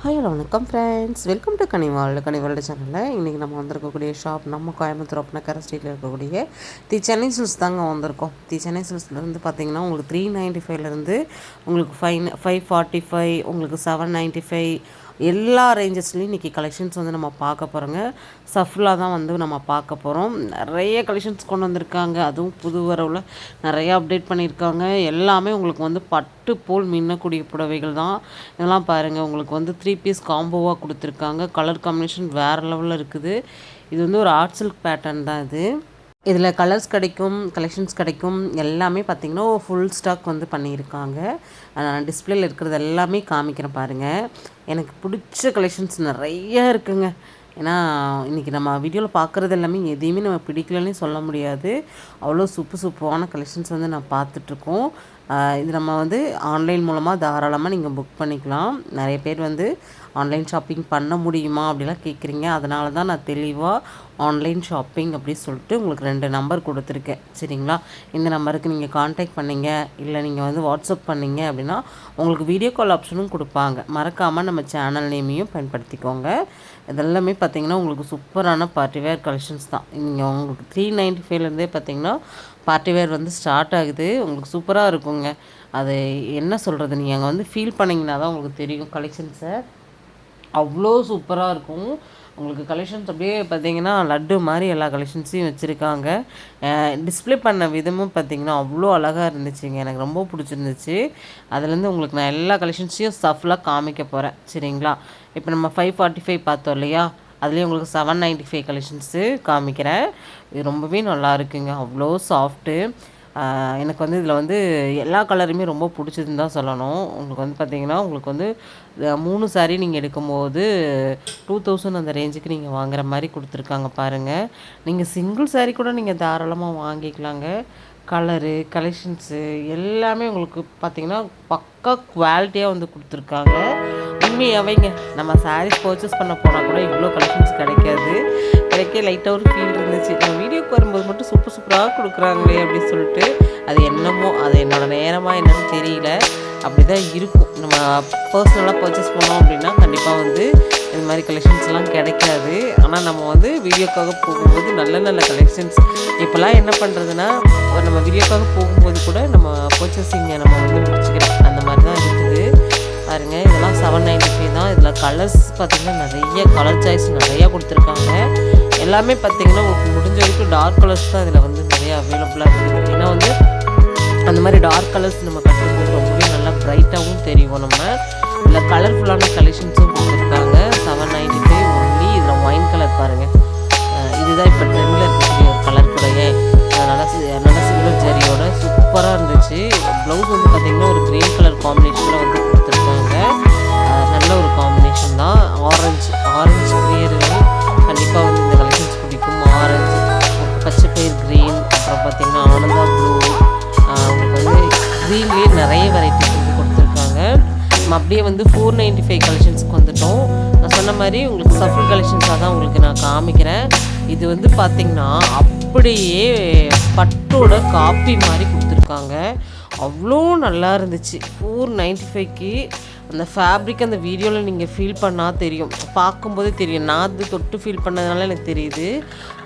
Hi hello வணக்கம் friends welcome to கனிவாள் கனிவால்டு சேனலில் இன்றைக்கி நம்ம வந்திருக்கக்கூடிய ஷாப் நம்ம கோயம்புத்தூர் ஒப்பனக்கர ஸ்ட்ரீட்டில் இருக்கக்கூடிய தி சென்னை சில்ஸ் தாங்க வந்திருக்கோம். தி சென்னை சில்ஸ்லேருந்து பார்த்தீங்கன்னா உங்களுக்கு த்ரீ நைன்ட்டி ஃபைவ்லேருந்து உங்களுக்கு ஃபைவ் ஃபைவ் ஃபார்ட்டி ஃபைவ் உங்களுக்கு செவன் நைன்ட்டி ஃபைவ் எல்லா ரேஞ்சஸ்லேயும் இன்றைக்கி கலெக்ஷன்ஸ் வந்து நம்ம பார்க்க போகிறோங்க சஃப்லாக தான் வந்து நம்ம பார்க்க போகிறோம் நிறைய கலெக்ஷன்ஸ் கொண்டு வந்திருக்காங்க. அதுவும் புது வரவில் நிறைய அப்டேட் பண்ணியிருக்காங்க. எல்லாமே உங்களுக்கு வந்து பட்டு போல் மின்னக்கூடிய புடவைகள் தான். இதெல்லாம் பாருங்கள் உங்களுக்கு வந்து த்ரீ பீஸ் காம்போவாக கொடுத்துருக்காங்க. கலர் காம்பினேஷன் வேறு லெவலில் இருக்குது. இது வந்து ஒரு ஆர்ட் சில்க் பேட்டர்ன் தான் இது. இதில் கலர்ஸ் கிடைக்கும் கலெக்ஷன்ஸ் கிடைக்கும் எல்லாமே பார்த்திங்கன்னா ஃபுல் ஸ்டாக் வந்து பண்ணியிருக்காங்க. நான் இருக்கிறது எல்லாமே காமிக்கிறேன் பாருங்கள் எனக்கு பிடிச்ச கலெக்ஷன்ஸ் நிறைய இருக்குங்க. ஏன்னா இன்றைக்கி நம்ம வீடியோவில் பார்க்குறது எல்லாமே எதையுமே நம்ம பிடிக்கலன்னே சொல்ல முடியாது. அவ்வளோ சூப்பு சூப்பரான கலெக்ஷன்ஸ் வந்து நான் பார்த்துட்ருக்கோம். இது நம்ம வந்து ஆன்லைன் மூலமாக தாராளமாக நீங்கள் புக் பண்ணிக்கலாம். நிறைய பேர் வந்து ஆன்லைன் ஷாப்பிங் பண்ண முடியுமா அப்படிலாம் கேட்குறீங்க. அதனால தான் நான் தெளிவாக ஆன்லைன் ஷாப்பிங் அப்படின்னு சொல்லிட்டு உங்களுக்கு ரெண்டு நம்பர் கொடுத்துருக்கேன். சரிங்களா? இந்த நம்பருக்கு நீங்கள் காண்டாக்ட் பண்ணிங்க இல்லை நீங்கள் வந்து வாட்ஸ்அப் பண்ணிங்க அப்படின்னா உங்களுக்கு வீடியோ கால் ஆப்ஷனும் கொடுப்பாங்க. மறக்காமல் நம்ம சேனல் நேமையும் பயன்படுத்திக்கோங்க. இதெல்லாமே பார்த்தீங்கன்னா உங்களுக்கு சூப்பரான பார்ட்டிவேர் கலெக்ஷன்ஸ் தான். நீங்கள் உங்களுக்கு த்ரீ நைன்ட்டி ஃபைவ்லேருந்தே பார்த்தீங்கன்னா பார்ட்டி வேர் வந்து ஸ்டார்ட் ஆகுது. உங்களுக்கு சூப்பராக இருக்குங்க. அது என்ன சொல்கிறது நீங்கள் அங்கே வந்து ஃபீல் பண்ணிங்கன்னா தான் உங்களுக்கு தெரியும் கலெக்ஷன்ஸை அவ்வளோ சூப்பராக இருக்கும். உங்களுக்கு கலெக்ஷன்ஸ் அப்படியே பார்த்தீங்கன்னா லட்டு மாதிரி எல்லா கலெக்ஷன்ஸையும் வச்சுருக்காங்க. டிஸ்பிளே பண்ண விதமும் பார்த்தீங்கன்னா அவ்வளோ அழகாக இருந்துச்சுங்க. எனக்கு ரொம்ப பிடிச்சிருந்துச்சு. அதுலேருந்து உங்களுக்கு நான் எல்லா கலெக்ஷன்ஸையும் சஃப்லாக காமிக்க போகிறேன் சரிங்களா? இப்போ நம்ம ஃபைவ் ஃபார்ட்டி ஃபைவ் பார்த்தோம் இல்லையா? அதுலேயும் உங்களுக்கு செவன் நைன்ட்டி ஃபைவ் கலெக்ஷன்ஸு காமிக்கிறேன். இது ரொம்பவே நல்லா இருக்குங்க. அவ்வளோ சாஃப்ட்டு எனக்கு வந்து இதில் வந்து எல்லா கலருமே ரொம்ப பிடிச்சதுன்னு தான் சொல்லணும். உங்களுக்கு வந்து பார்த்திங்கன்னா உங்களுக்கு வந்து மூணு சாரீ நீங்கள் எடுக்கும்போது டூ தௌசண்ட் அந்த ரேஞ்சுக்கு நீங்கள் வாங்குற மாதிரி கொடுத்துருக்காங்க பாருங்கள் நீங்கள் சிங்கிள் சாரீ கூட நீங்கள் தாராளமாக வாங்கிக்கலாங்க. கலரு கலெக்ஷன்ஸு எல்லாமே உங்களுக்கு பார்த்திங்கன்னா பக்கா குவாலிட்டியாக வந்து கொடுத்துருக்காங்க. உண்மையாகவேங்க நம்ம சாரீஸ் பர்ச்சேஸ் பண்ண போனால் கூட இவ்வளோ கலெக்ஷன்ஸ் கிடைக்காது. கிடைக்க லைட்டாக ஒரு ஃபீல் இருந்துச்சு. நம்ம வீடியோக்கு வரும்போது மட்டும் சூப்பர் சூப்பராக கொடுக்குறாங்களே அப்படின்னு சொல்லிட்டு அது என்னமோ அது என்னோடய நேரமாக என்னன்னு தெரியல. அப்படி தான் இருக்கும். நம்ம பர்சனலாக பர்ச்சேஸ் பண்ணோம் அப்படின்னா கண்டிப்பாக வந்து இந்த மாதிரி கலெக்ஷன்ஸ்லாம் கிடைக்காது. ஆனால் நம்ம வந்து வீடியோக்காக போகும்போது நல்ல நல்ல கலெக்ஷன்ஸ் இப்போல்லாம் என்ன பண்ணுறதுன்னா நம்ம வீடியோக்காக போகும்போது கூட நம்ம பர்ச்சேசிங்கை நம்ம வந்து முடிச்சுக்கிறோம். அந்த மாதிரி தான் இருக்குது. பாருங்கள் இதெல்லாம் செவன் நைன்டி ஃபைவ் தான். இதில் கலர்ஸ் பார்த்திங்கன்னா நிறைய கலர் சாய்ஸ் நிறையா கொடுத்துருக்காங்க. எல்லாமே பார்த்தீங்கன்னா முடிஞ்ச வரைக்கும் டார்க் கலர்ஸ் தான் இதில் வந்து நிறைய அவைலபிளாக இருக்குது. ஏன்னா வந்து அந்த மாதிரி டார்க் கலர்ஸ் நம்ம கட்டும்போது ரொம்பவே நல்லா ப்ரைட்டாகவும் தெரியும் நம்ம. இதில் கலர்ஃபுல்லான கலெக்ஷன்ஸும் ஒயின் கலர் பாருங்கள் இதுதான் இப்போ ட்ரெண்டில் இருக்கக்கூடிய கலர் கூடைய நல்ல நல்லா சில்வர் ஜரியோட சூப்பராக இருந்துச்சு. ப்ளவுஸ் வந்து பார்த்திங்கன்னா ஒரு க்ரீன் கலர் காம்பினேஷனில் வந்து கொடுத்துருக்காங்க. நல்ல ஒரு காம்பினேஷன் தான். ஆரஞ்சு ஆரஞ்சு கிளியர்கள் கண்டிப்பாக வந்து இந்த கலெக்ஷன்ஸ் பிடிக்கும். ஆரஞ்சு பச்சை பயிர் க்ரீன் அப்புறம் பார்த்திங்கன்னா ஆனந்தா ப்ளூ உங்களுக்கு வந்து க்ரீன்லேயே நிறைய வெரைட்டிஸ் வந்து கொடுத்துருக்காங்க. நம்ம அப்படியே வந்து ஃபோர் நைன்ட்டி ஃபைவ் கலெக்ஷன்ஸ்க்கு வந்துட்டோம். சொன்ன மாதிரி உங்களுக்கு சஃபில் கலெக்ஷன்ஸாக தான் உங்களுக்கு நான் காமிக்கிறேன். இது வந்து பார்த்திங்கன்னா அப்படியே பட்டோட காப்பி மாதிரி கொடுத்துருக்காங்க. அவ்வளோ நல்லா இருந்துச்சு. ஃபோர் நைன்ட்டி ஃபைவ்க்கு அந்த ஃபேப்ரிக் அந்த வீடியோவில் நீங்கள் ஃபீல் பண்ணால் தெரியும். பார்க்கும்போதே தெரியும். நான் அது தொட்டு ஃபீல் பண்ணதுனால எனக்கு தெரியுது.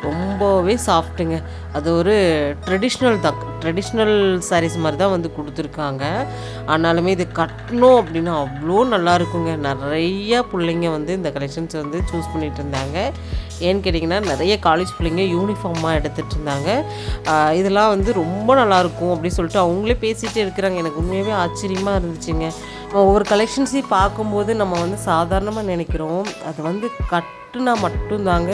ரொம்பவே சாஃப்ட்டுங்க அது ஒரு ட்ரெடிஷ்னல் தான். ட்ரெடிஷ்னல் சாரீஸ் மாதிரி தான் வந்து கொடுத்துருக்காங்க. ஆனாலுமே இது கட்டணும் அப்படின்னா அவ்வளோ நல்லா இருக்குங்க. நிறையா பிள்ளைங்க வந்து இந்த கலெக்ஷன்ஸ் வந்து சூஸ் பண்ணிகிட்டு இருந்தாங்க. ஏன்னு கேட்டிங்கன்னா நிறைய காலேஜ் பிள்ளைங்க யூனிஃபார்மாக எடுத்துகிட்டு இருந்தாங்க. இதெல்லாம் வந்து ரொம்ப நல்லாயிருக்கும் அப்படின்னு சொல்லிட்டு அவங்களே பேசிகிட்டே இருக்கிறாங்க. எனக்கு உண்மையாகவே ஆச்சரியமாக இருந்துச்சுங்க. ஒவ்வொரு கலெக்ஷன்ஸையும் பார்க்கும்போது நம்ம வந்து சாதாரணமாக நினைக்கிறோம். அது வந்து கட்டுனா மட்டும்தாங்க.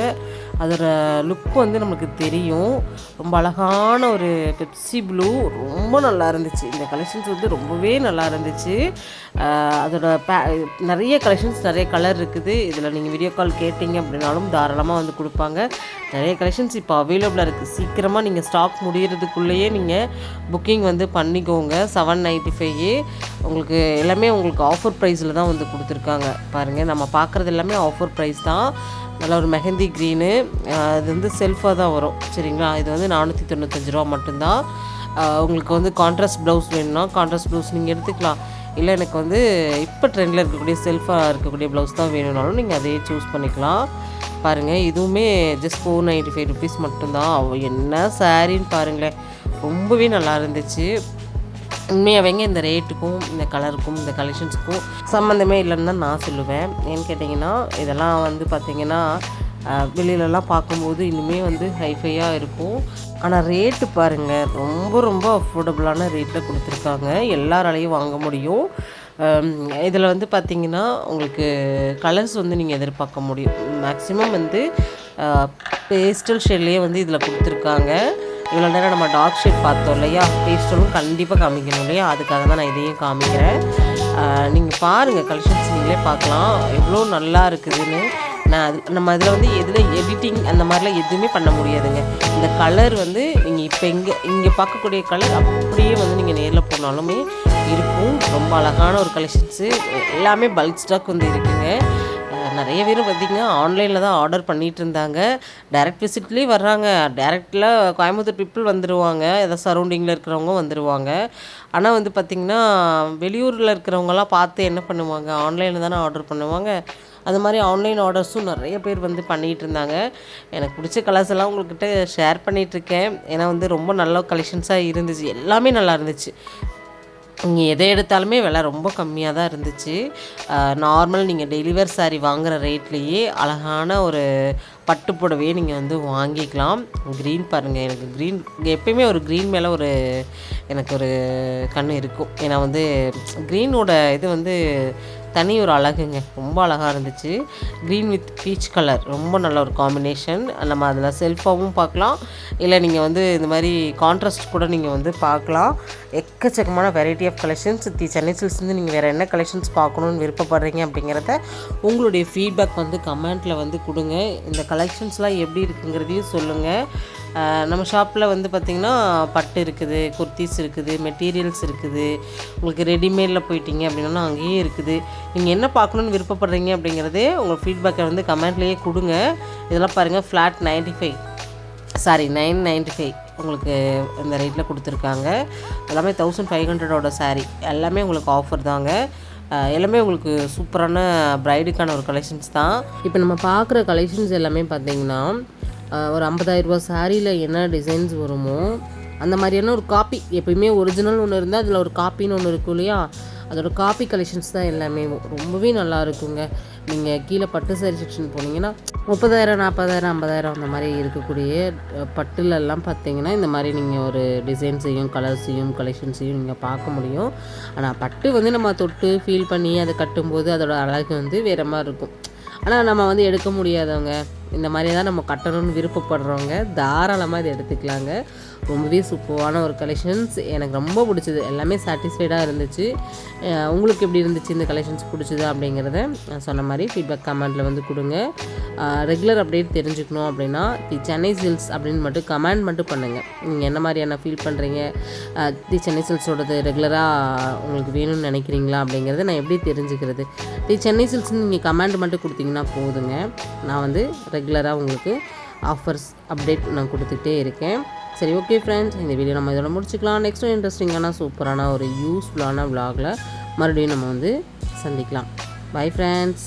அதோட லுக் வந்து நம்மளுக்கு தெரியும். ரொம்ப அழகான ஒரு பெப்சி ப்ளூ ரொம்ப நல்லா இருந்துச்சு. இந்த கலெக்ஷன்ஸ் வந்து ரொம்பவே நல்லா இருந்துச்சு. அதோட பே நிறைய கலெக்ஷன்ஸ் நிறைய கலர் இருக்குது. இதில் நீங்கள் வீடியோ கால் கேட்டிங்க அப்படின்னாலும் தாராளமாக வந்து கொடுப்பாங்க. நிறைய கலெக்ஷன்ஸ் இப்போ அவைலபிளாக இருக்குது. சீக்கிரமாக நீங்கள் ஸ்டாக் முடிகிறதுக்குள்ளேயே நீங்கள் புக்கிங் வந்து பண்ணிக்கோங்க. செவன் நைன்ட்டி ஃபைவ் உங்களுக்கு எல்லாமே உங்களுக்கு ஆஃபர் ப்ரைஸில் தான் வந்து கொடுத்துருக்காங்க. பாருங்கள் நம்ம பார்க்குறது எல்லாமே ஆஃபர் ப்ரைஸ் தான். நல்ல ஒரு மெஹந்தி க்ரீனு. அது வந்து செல்ஃபாக தான் வரும். சரிங்களா? இது வந்து நானூற்றி தொண்ணூத்தஞ்சு ரூபா மட்டும்தான். உங்களுக்கு வந்து கான்ட்ராஸ்ட் ப்ளவுஸ் வேணும்னா கான்ட்ராஸ்ட் ப்ளவுஸ் நீங்கள் எடுத்துக்கலாம். இல்லை எனக்கு வந்து இப்போ ட்ரெண்டில் இருக்கக்கூடிய செல்ஃபாக இருக்கக்கூடிய ப்ளவுஸ் தான் வேணும்னாலும் நீங்கள் அதையே சூஸ் பண்ணிக்கலாம். பாருங்கள் இதுவுமே just four ninety five rupees மட்டும்தான் என்ன சாரின்னு பாருங்களேன். ரொம்பவே நல்லா இருந்துச்சு. உண்மையாகவேங்க இந்த ரேட்டுக்கும் இந்த கலருக்கும் இந்த கலெக்ஷன்ஸுக்கும் சம்மந்தமே இல்லைன்னு தான் நான் சொல்லுவேன். ஏன்னு கேட்டிங்கன்னா இதெல்லாம் வந்து பார்த்திங்கன்னா வெளியிலலாம் பார்க்கும்போது இனிமேல் வந்து ஹைஃபையாக இருக்கும். ஆனால் ரேட்டு பாருங்கள் ரொம்ப ரொம்ப அஃபோர்டபுளான ரேட்டில் கொடுத்துருக்காங்க. எல்லாராலையும் வாங்க முடியும். இதில் வந்து பார்த்திங்கன்னா உங்களுக்கு கலர்ஸ் வந்து நீங்கள் எதிர்பார்க்க முடியும். மேக்ஸிமம் வந்து பேஸ்டல் ஷேட்லேயே வந்து இதில் கொடுத்துருக்காங்க. இவ்வளோ நேரம் நம்ம டாக் ஷீட் பார்த்தோம் இல்லையா? பேஸ்டலும் கண்டிப்பாக காமிக்கணும் இல்லையா? அதுக்காக தான் நான் இதையும் காமிக்கிறேன். நீங்கள் பாருங்கள் கலெக்ஷன்ஸ் நீங்களே பார்க்கலாம். எவ்வளோ நல்லா இருக்குதுன்னு. நான் அது நம்ம அதில் வந்து எதில் எடிட்டிங் அந்த மாதிரிலாம் எதுவுமே பண்ண முடியாதுங்க. இந்த கலர் வந்து நீங்கள் இப்போ இங்கே இங்கே பார்க்கக்கூடிய கலர் அப்படியே வந்து நீங்கள் நேரில் போனாலுமே இருக்கும். ரொம்ப அழகான ஒரு கலெக்ஷன்ஸு எல்லாமே பல்க் ஸ்டாக் வந்து இருக்குங்க. நிறைய பேர் பார்த்திங்கன்னா ஆன்லைனில் தான் ஆர்டர் பண்ணிகிட்டு இருந்தாங்க டைரக்ட் விசிட்லேயே வர்றாங்க. டைரக்டில் கோயம்புத்தூர் பீப்புள் வந்துடுவாங்க ஏதாவது சரௌண்டிங்கில் இருக்கிறவங்க வந்துடுவாங்க ஆனால் வந்து பார்த்திங்கன்னா வெளியூரில் இருக்கிறவங்கலாம் பார்த்து என்ன பண்ணுவாங்க? ஆன்லைனில் தானே ஆர்டர் பண்ணுவாங்க. அது மாதிரி ஆன்லைன் ஆர்டர்ஸும் நிறைய பேர் வந்து பண்ணிகிட்டு இருந்தாங்க எனக்கு பிடிச்ச கலர்ஸ் எல்லாம் உங்கள்கிட்ட ஷேர் பண்ணிகிட்ருக்கேன் ஏன்னா வந்து ரொம்ப நல்ல கலெக்ஷன்ஸாக இருந்துச்சு. எல்லாமே நல்லா இருந்துச்சு. நீங்கள் எதை எடுத்தாலுமே விலை ரொம்ப கம்மியாக தான் இருந்துச்சு. நார்மல் நீங்கள் டெலிவர் சாரீ வாங்குகிற ரேட்லேயே அழகான ஒரு பட்டு புடவையே நீங்கள் வந்து வாங்கிக்கலாம். க்ரீன் பாருங்கள் எனக்கு க்ரீன் எப்பயுமே ஒரு க்ரீன் மேலே ஒரு எனக்கு ஒரு கண் இருக்கும். ஏன்னா வந்து க்ரீனோட இது வந்து தனி ஒரு அழகுங்க. ரொம்ப அழகாக இருந்துச்சு. க்ரீன் வித் பீச் கலர் ரொம்ப நல்ல ஒரு காம்பினேஷன் நம்ம அதில் செல்ஃபாகவும் பார்க்கலாம். இல்லை நீங்கள் வந்து இந்த மாதிரி கான்ட்ராஸ்ட் கூட நீங்கள் வந்து பார்க்கலாம். எக்கச்சக்கமான variety of collections the Chennai சில்ஸ்லேருந்து நீங்கள் வேறு என்ன கலெக்ஷன்ஸ் பார்க்கணுன்னு விருப்பப்படுறீங்க அப்படிங்கிறத உங்களுடைய ஃபீட்பேக் வந்து கமெண்ட்டில் வந்து கொடுங்க. இந்த கலெக்ஷன்ஸ்லாம் எப்படி இருக்குங்கிறதையும் சொல்லுங்கள் நம்ம ஷாப்பில் வந்து பார்த்திங்கன்னா பட்டு இருக்குது குர்த்திஸ் இருக்குது மெட்டீரியல்ஸ் இருக்குது. உங்களுக்கு ரெடிமேடில் போயிட்டீங்க அப்படின்னா அங்கேயே இருக்குது. நீங்கள் என்ன பார்க்கணுன்னு விருப்பப்படுறீங்க அப்படிங்கிறதே உங்கள் ஃபீட்பேக்கை வந்து கமெண்ட்லேயே கொடுங்க. இதெல்லாம் பாருங்கள் flat ninety five sari nine ninety five உங்களுக்கு இந்த ரேட்டில் கொடுத்துருக்காங்க. எல்லாமே தௌசண்ட் ஃபைவ் ஹண்ட்ரடோட saree. எல்லாமே உங்களுக்கு ஆஃபர் தாங்க. எல்லாமே உங்களுக்கு சூப்பரான ப்ரைடுக்கான ஒரு கலெக்ஷன்ஸ் தான். இப்போ நம்ம பார்க்குற கலெக்ஷன்ஸ் எல்லாமே பார்த்தீங்கன்னா ஒரு ஐம்பதாயிரரூபா சாரியில் என்ன டிசைன்ஸ் வருமோ அந்த மாதிரியான ஒரு காப்பி எப்பயுமே ஒரிஜினல் ஒன்று இருந்தால் அதில் ஒரு காப்பின்னு ஒன்று இருக்கும் இல்லையா? அதோட காப்பி கலெக்ஷன்ஸ் தான் எல்லாமே. ரொம்பவே நல்லா இருக்குங்க. நீங்கள் கீழே பட்டு சாரி செக்ஷன் போனீங்கன்னா முப்பதாயிரம் நாற்பதாயிரம் ஐம்பதாயிரம் அந்த மாதிரி இருக்கக்கூடிய பட்டுலெல்லாம் பார்த்தீங்கன்னா இந்த மாதிரி நீங்கள் ஒரு டிசைன்ஸையும் கலர்ஸையும் கலெக்ஷன்ஸையும் நீங்கள் பார்க்க முடியும். ஆனால் பட்டு வந்து நம்ம தொட்டு ஃபீல் பண்ணி அதை கட்டும்போது அதோட அழகு வந்து வேறு மாதிரி இருக்கும். ஆனால் நம்ம வந்து எடுக்க முடியாதவங்க இந்த மாதிரி தான் நம்ம கட்டணும்னு விருப்பப்படுறவங்க தாராளமாக இதை எடுத்துக்கலாங்க. ரொம்பவே சூப்பரான ஒரு கலெக்ஷன்ஸ் எனக்கு ரொம்ப பிடிச்சது. எல்லாமே சாட்டிஸ்ஃபைடாக இருந்துச்சு. உங்களுக்கு எப்படி இருந்துச்சு இந்த கலெக்ஷன்ஸ் பிடிச்சது அப்படிங்கிறத நான் சொன்ன மாதிரி ஃபீட்பேக் கமெண்ட்டில் வந்து கொடுங்க. ரெகுலர் அப்டேட் தெரிஞ்சுக்கணும் அப்படின்னா தி சென்னை சில்ஸ் அப்படின்னு மட்டும் கமெண்ட் மட்டும் பண்ணுங்கள் நீங்கள் என்ன மாதிரியான ஃபீல் பண்ணுறீங்க தி சென்னை சில்ஸோடது ரெகுலராக உங்களுக்கு வேணும்னு நினைக்கிறீங்களா அப்படிங்கிறத நான் எப்படி தெரிஞ்சுக்கிறது? தி சென்னை சில்ஸ்னு நீங்கள் கமெண்ட் மட்டும் கொடுத்தீங்கன்னா போதுங்க. நான் வந்து ரெகுலராக உங்களுக்கு ஆஃபர்ஸ் அப்டேட் நான் கொடுத்துட்டே இருக்கேன். சரி ஓகே ஃப்ரெண்ட்ஸ் இந்த வீடியோ நம்ம இதோட முடிச்சுக்கலாம். நெக்ஸ்ட் இன்ட்ரெஸ்டிங்கான சூப்பரான ஒரு யூஸ்ஃபுல்லான vlogல மறுபடியும் நம்ம வந்து சந்திக்கலாம். Bye friends